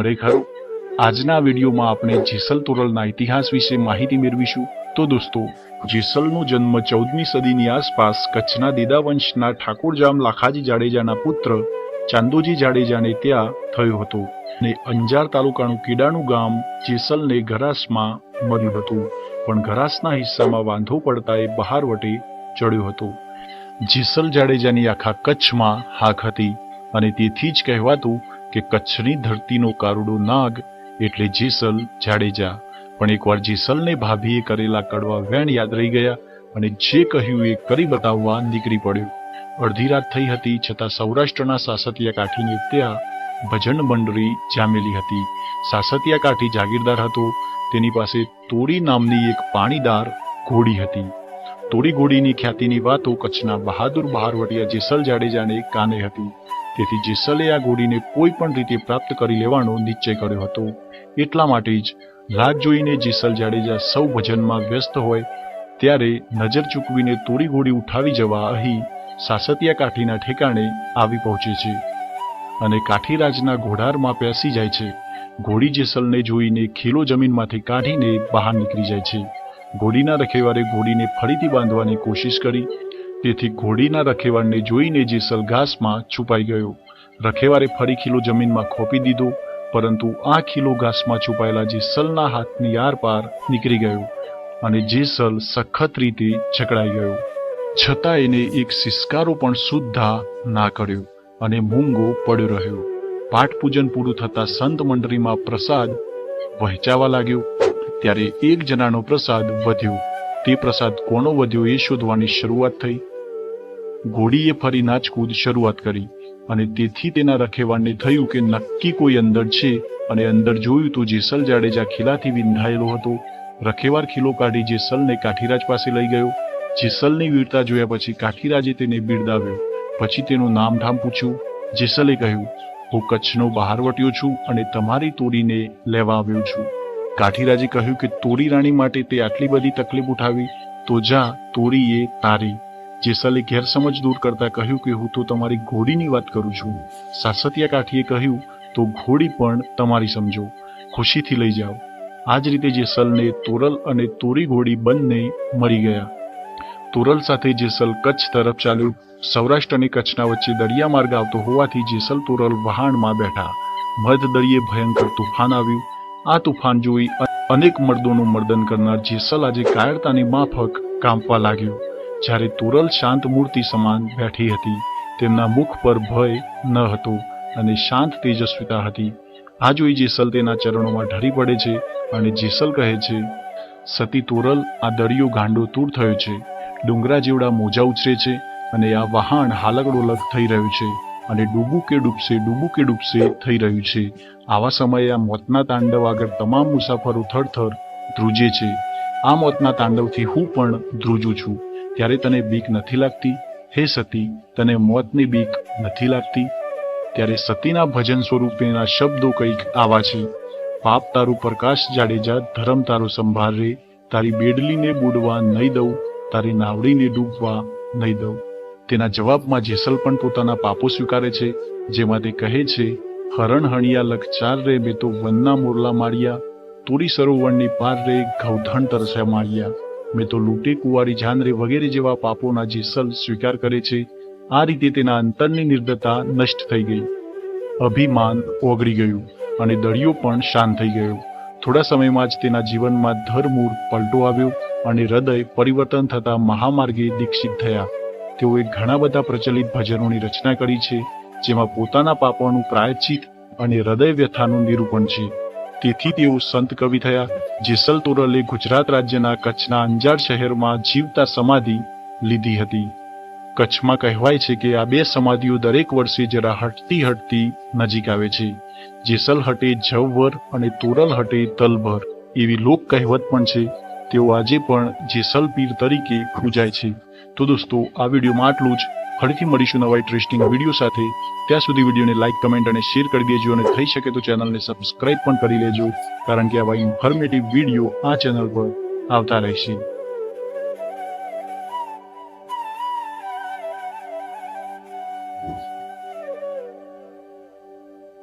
મળે ખરું? આજના વિડીયોમાં આપણે જેસલ તોરલના ઇતિહાસ વિશે માહિતી મેળવીશું. તો દોસ્તો, જેસલનો જન્મ ચૌદમી સદીની આસપાસ કચ્છના દેદા વંશના ઠાકોરજામ લાખાજી જાડેજાના પુત્ર ચાંદોજી જાડેજાને ત્યાં થયો હતો ને અંજાર તાલુકાનું કીડાનું ગામ જેસલને ગરાસમાં મળ્યું હતું. પણ ગરાસના હિસ્સામાં વાંધો પડતા એ બહાર વટે ચડ્યો હતો. જેસલ જાડેજાની આખા કચ્છમાં હાક હતી અને તેથી જ કહેવાતું કે કચ્છની ધરતીનો કારુડો નાગ એટલે જેસલ જાડેજા પણ એકવાર જેસલને ભાભીએ કરેલા કડવા વેણ યાદ રહી ગયા અને જે કહ્યું એ કરી બતાવવા નીકળી પડ્યો. અડધી રાત થઈ હતી છતાં સૌરાષ્ટ્રના સાસતિયા કાઠીને ત્યાં ભજન મંડળી જામેલી હતી. સાસતિયા કાઠી જાગીરદાર હતો. તેની પાસે તોડી નામની એક પાણીદાર ઘોડી હતી. તોડી ઘોડીની ખ્યાતિની વાતો કચ્છના બહાદુર બહારવટિયા જેસલ જાડેજાને કાને હતી. તેથી જેસલે આ ઘોડીને કોઈ પણ રીતે પ્રાપ્ત કરી લેવાનો નિશ્ચય કર્યો હતો, એટલા માટે જ રાહ જોઈને જેસલ જાડેજા સૌ ભજનમાં વ્યસ્ત હોય, ત્યારે નજર ચૂકવીને તોડી ઘોડી ઉઠાવી જવા અહીં સાસતિયા કાઠીના ઠેકાણે આવી પહોંચે છે. અને કાઠીરાજના ઘોડારમાં પેસી જાય છે. ઘોડી જેસલને જોઈને ખીલો જમીનમાંથી કાઢીને બહાર નીકળી જાય છે. ઘોડીના રખેવારે ઘોડીને ફરીથી બાંધવાની કોશિશ કરી તેથી ઘોડીના રખેવાળને જોઈને જેસલ ઘાસમાં છુપાઈ ગયો. રખેવારે ફરી ખીલો જમીનમાં ખોપી દીધો, પરંતુ આ ખીલો ઘાસમાં છુપાયેલા જેસલના હાથની આરપાર નીકળી ગયો અને જેસલ સખત રીતે જકડાઈ ગયો. છતાં એને એક સિસકારો પણ સુદ્ધા ના કર્યો અને મૂંગો પડ્યો રહ્યો. પાઠ પૂજન પૂરું થતાં સંત મંડળીમાં પ્રસાદ વહેંચાવા લાગ્યો. ત્યારે એક જણાનો પ્રસાદ વધ્યો. તે પ્રસાદ કોનો વધ્યો એ શોધવાની શરૂઆત થઈ. ઘોડીએ ફરી નાચકૂદ શરૂઆત કરી અને તેથી તેના રખેવાળને થયું કે નક્કી કોઈ અંદર છે અને અંદર જોયું તો જેસલ જાડેજા ખીલાથી વિંધાયેલો હતો રખેવાર ખીલો કાઢી જેસલને કાઠીરાજ પાસે લઈ ગયો જેસલની વીરતા જોયા પછી કાઠીરાજે તેને બિરદાવ્યો. પછી તેનું નામ ઠામ પૂછ્યું જેસલે કહ્યું, હું કચ્છનો બહારવટ્યો છું અને તમારી તોરીને લેવા આવ્યો છું. કાઠીરાજે કહ્યું કે તોરી રાણી માટે તે આટલી બધી તકલીફ ઉઠાવી, તો જા તોરી એ તારી. જેસલે ગેરસમજ દૂર કરતા કહ્યું કે હું તો તમારી ઘોડીની વાત કરું છું. સાસતિયા કાઠીએ કહ્યું, તો ઘોડી પણ તમારી સમજો. ખુશીથી લઈ જાઓ. આ જ રીતે જેસલને તોરલ અને તોરી ઘોડી બંને મરી ગયા. તોરલ સાથે જેસલ કચ્છ તરફ ચાલ્યું. સૌરાષ્ટ્ર અને કચ્છના વચ્ચે દરિયા માર્ગ આવતો હોવાથી જેસલ તોરલ વહાણમાં બેઠા. મધ દરિયે ભયંકર તુફાન આવ્યું. આ તુફાન જોઈ અનેક મર્દોનું મર્દન કરનાર જેસલ આજે કાયરતાની માફક કાંપવા લાગ્યો. જ્યારે તોરલ શાંત મૂર્તિ સમાન બેઠી હતી, તેમના મુખ પર ભય ન હતો અને શાંત તેજસ્વીતા હતી. આ જોઈ જેસલ તેના ચરણોમાં ઢળી પડે છે અને જેસલ કહે છે, સતી તોરલ, આ દરિયો ગાંડો તૂર થયો છે. ડુંગરા જેવડા મોજા ઉછરે છે અને આ વહાણ હાલકડોલક થઈ રહ્યું છે અને ડૂબું કે ડૂબશે, ડૂબું કે ડૂબશે થઈ રહ્યું છે. આવા સમયે આ મોતના તાંડવ આગળ તમામ મુસાફરો થરથર ધ્રુજે છે. આ મોતના તાંડવથી હું પણ ધ્રુજું છું. ત્યારે તને બીક નથી લાગતી? હે સતી, તને મોતની બીક નથી લાગતી? ત્યારે સતીના ભજન સ્વરૂપેના શબ્દો કંઈક આવા છે. પાપ તારું પ્રકાશ જાડેજા, ધર્મ તારો સંભાળ રે. તારી બેડલીને બુડવા નહીં દઉં, તારી નાવડીને ડૂબવા નહીં દઉં. તેના જવાબમાં જેસલ પણ પોતાના પાપો સ્વીકારે છે, જેમાં તે કહે છે, હરણ હણિયા લખચાર રે, મેં તો વનના મોરલા માળિયા. તોરી સરોવરની પાર રે, ગૌધણ તરસ્યા માળિયા. મેં તો લૂંટી, કુંવારી, ઝાંદરી વગેરે જેવા પાપોના જેસલ સ્વીકાર કરે છે, આ રીતે તેના અંતરની નિર્દતા નષ્ટ થઈ ગઈ. અભિમાન ઓગળી ગયું અને દળિયો પણ શાંત થઈ ગયો. થોડા સમયમાં જ તેના જીવનમાં ધરમૂળ પલટો આવ્યો અને હૃદય પરિવર્તન થતા મહામાર્ગે દીક્ષિત થયા. તેઓએ ઘણા બધા પ્રચલિત ભજનોની રચના કરી છે, જેમાં પોતાના પાપોનું પ્રાયશ્ચિત અને હૃદય વ્યથાનું નિરૂપણ છે. તેથી તેઓ સંત કવિ થયા જેસલ તોરલે ગુજરાત રાજ્યના કચ્છના અંજાર શહેરમાં જીવતા સમાધિ લીધી હતી. કચ્છમાં કહેવાય છે કે આ બે સમાધિઓ દરેક વર્ષે જરા હટતી હટતી નજીક આવે છે જેસલ હટે જવવર અને તોરલ હટે તલભર એવી લોક કહેવત પણ છે. તેઓ આજે પણ જેસલ પીર તરીકે પૂજાય છે. તો દોસ્તો, આ વિડીયોમાં આટલું જ. ફરીથી મળીશું નવા ઇન્ટરેસ્ટિંગ વીડિયો સાથે. ત્યાં સુધી વિડીયોને લાઇક કમેન્ટ અને શેર કરી દેજો અને થઈ શકે તો ચેનલને સબસ્ક્રાઇબ પણ કરી લેજો. કારણ કે આવા ઇન્ફોર્મેટિવ વીડિયો આ ચેનલ પર આવતા રહેશે.